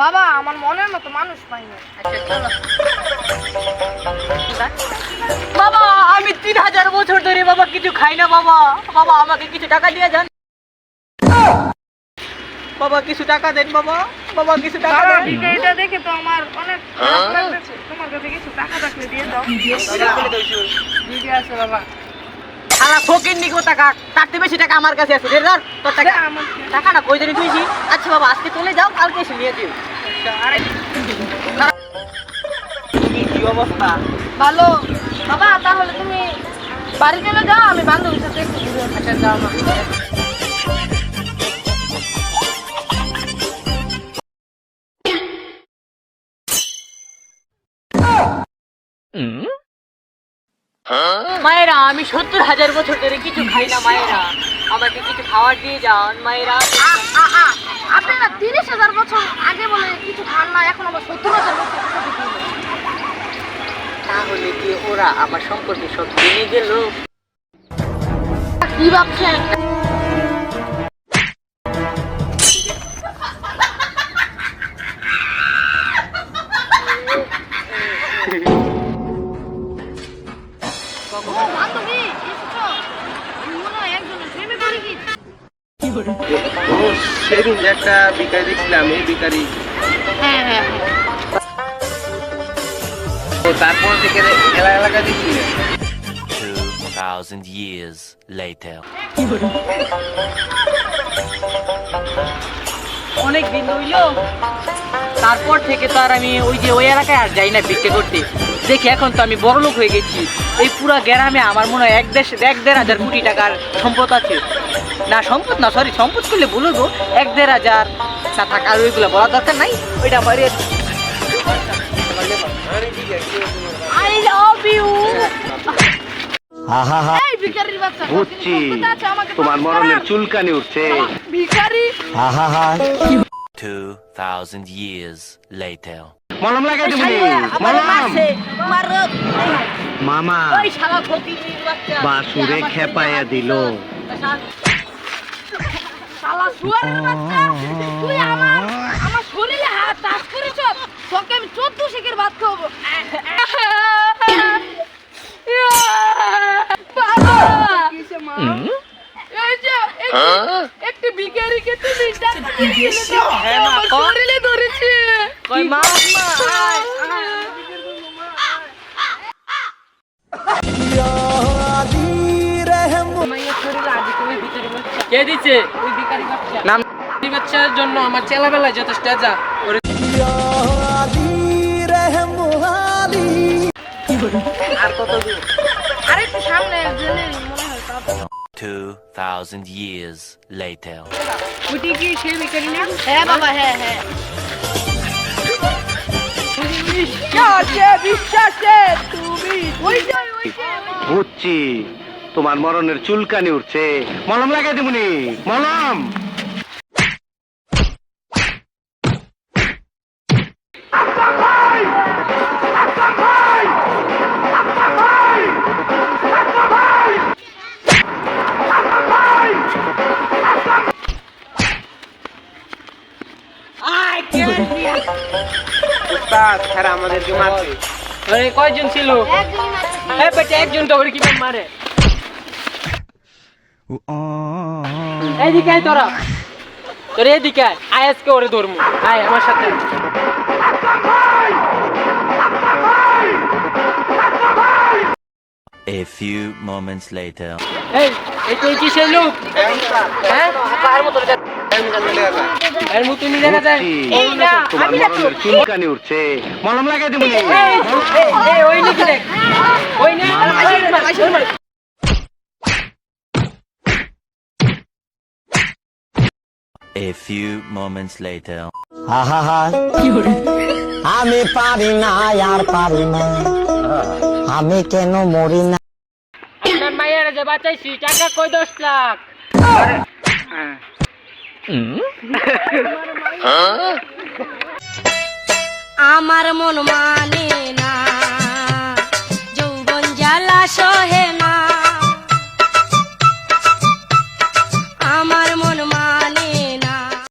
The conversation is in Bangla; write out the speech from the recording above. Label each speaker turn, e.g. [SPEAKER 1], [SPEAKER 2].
[SPEAKER 1] বাবা আমার মনের মতো মানুষ পাইনি।
[SPEAKER 2] আচ্ছা
[SPEAKER 3] বাবা আমি তিন হাজার বছর ধরে বাবা কিছু খাই না বাবা। বাবা আমাকে কিছু টাকা দিয়ে যান। বাবা কিছু টাকা দেন বাবা। বাবা কিছু টাকা দেন।
[SPEAKER 1] এটা দেখে তো আমার অনেক তোমার কাছে কিছু টাকা থাকলে দিয়ে দাও।
[SPEAKER 2] দিদি আছে বাবা।
[SPEAKER 3] শালা ফকির নিকো টাকা তার থেকে বেশি টাকা আমার কাছে আছে। ধর তোর টাকা
[SPEAKER 1] টাকা
[SPEAKER 3] না কই জানি তুইছি আচ্ছা বাবা আজকে চলে যাও কালকে এসে নিয়ে
[SPEAKER 2] যেও।
[SPEAKER 3] কি কি অবস্থা?
[SPEAKER 1] ভালো। বাবা তাহলে তুমি বাড়ি চলে যাও আমি বান্ধবীর সাথে একটু ঘুরে
[SPEAKER 2] আচ্ছা যাও না
[SPEAKER 3] মায়েরা আমি সত্তর হাজার বছর ধরে কিছু খাই না মায়েরা। আমাকে কিছু খাওয়ার দিয়ে যান মায়েরা।
[SPEAKER 1] আপনারা তিরিশ হাজার বছর আগে বলে কিছু খান না এখন আবার সত্তর হাজার বছর?
[SPEAKER 3] তাহলে কি ওরা আমার সম্পর্কে সব জেনে গেল?
[SPEAKER 1] কি ভাবছেন?
[SPEAKER 4] সেদিন একটা বিকারি এই বিকারি তারপর থেকে এলা এলাকা।
[SPEAKER 5] 2,000 years later.
[SPEAKER 3] অনেক দিন হইল তারপর থেকে তো আর আমি ওই যে ওই এলাকায় আর যাই না ভিক্ষে করতে দেখি এখন তো আমি বড় লোক হয়ে গেছি এই পুরা গ্রামে আমার মনে হয় এক দেশ এক দেড় হাজার কোটি টাকার সম্পদ আছে। না সম্পদ না সরি সম্পদ করলে বলব এক দেড় হাজার না থাকা আর ওইগুলো বলা দরকার নাই ওইটা আমার আই লাভ ইউ
[SPEAKER 1] এই ভিখারির বাচ্চা
[SPEAKER 4] বুঝছি।
[SPEAKER 1] কোথায় আছে? আমাকে
[SPEAKER 4] তোমার মরণের চুলকানি উঠছে।
[SPEAKER 1] ভিখারি।
[SPEAKER 5] 2,000 years later.
[SPEAKER 4] মলম লাগাই দিবি। মলম। মামা
[SPEAKER 3] ওই শালা
[SPEAKER 4] বাসুরে খেপাইয়া দিল।
[SPEAKER 1] শালা শুয়ারের বাচ্চা। তুই আমার আমার শরীরে হাত টাচ করেছ? তোকে আমি চোদ্দ শিখের ভাত খাব একটি ভিখারিকে তুমি
[SPEAKER 3] হ্যাঁ।
[SPEAKER 1] শরীরে ধরেছে।
[SPEAKER 3] মা কে দিচ্ছে
[SPEAKER 2] ওই বিকারি বাচ্চা।
[SPEAKER 4] নাম
[SPEAKER 2] বাচ্চার জন্য আমার চেলাবেলা যথেষ্ট যা। ওরে
[SPEAKER 3] আর কত দূর?
[SPEAKER 1] আরে একটু সামনে গেলে মনে হয় তারপর
[SPEAKER 5] 2,000 years later.
[SPEAKER 2] ওটি কি সে বিকারি না?
[SPEAKER 1] হ্যাঁ বাবা হ্যাঁ হ্যাঁ।
[SPEAKER 3] বিশ্বাসে বিশ্বাসে তুমি
[SPEAKER 1] ওই যে ওই যে।
[SPEAKER 4] বুঝছি। তোমার মরণের চুলকানি উঠছে। মলম লাগাই দিবনি মলম। আমাদেরকে মারছে
[SPEAKER 2] কয়জন ছিল?
[SPEAKER 3] একজন তো কি মারে? এইদিকে আয় তোরা। তোর এদিকে আয়। আয় আজকে ওরে ধরমু। আয় আমার সাথে।
[SPEAKER 5] A few moments later.
[SPEAKER 3] এই এই তুই কিসের লোক? হ্যাঁ? আর মতো এর মতো নিয়ে দেখা যায়। এই না আমি না তো
[SPEAKER 4] মরণের চুলকানি উঠছে। মলম লাগাই দিবনি
[SPEAKER 3] এই ওই নিচে দেখ ওই না আইসে মার আইসে মার
[SPEAKER 5] A few moments later.
[SPEAKER 6] আহা আমি পারি না আর পারি না। আমি কেন মরি না?
[SPEAKER 3] আপনার মায়ের যে বাঁচাইছি টাকা কই দশ লাখ?
[SPEAKER 1] আমার মন মানে না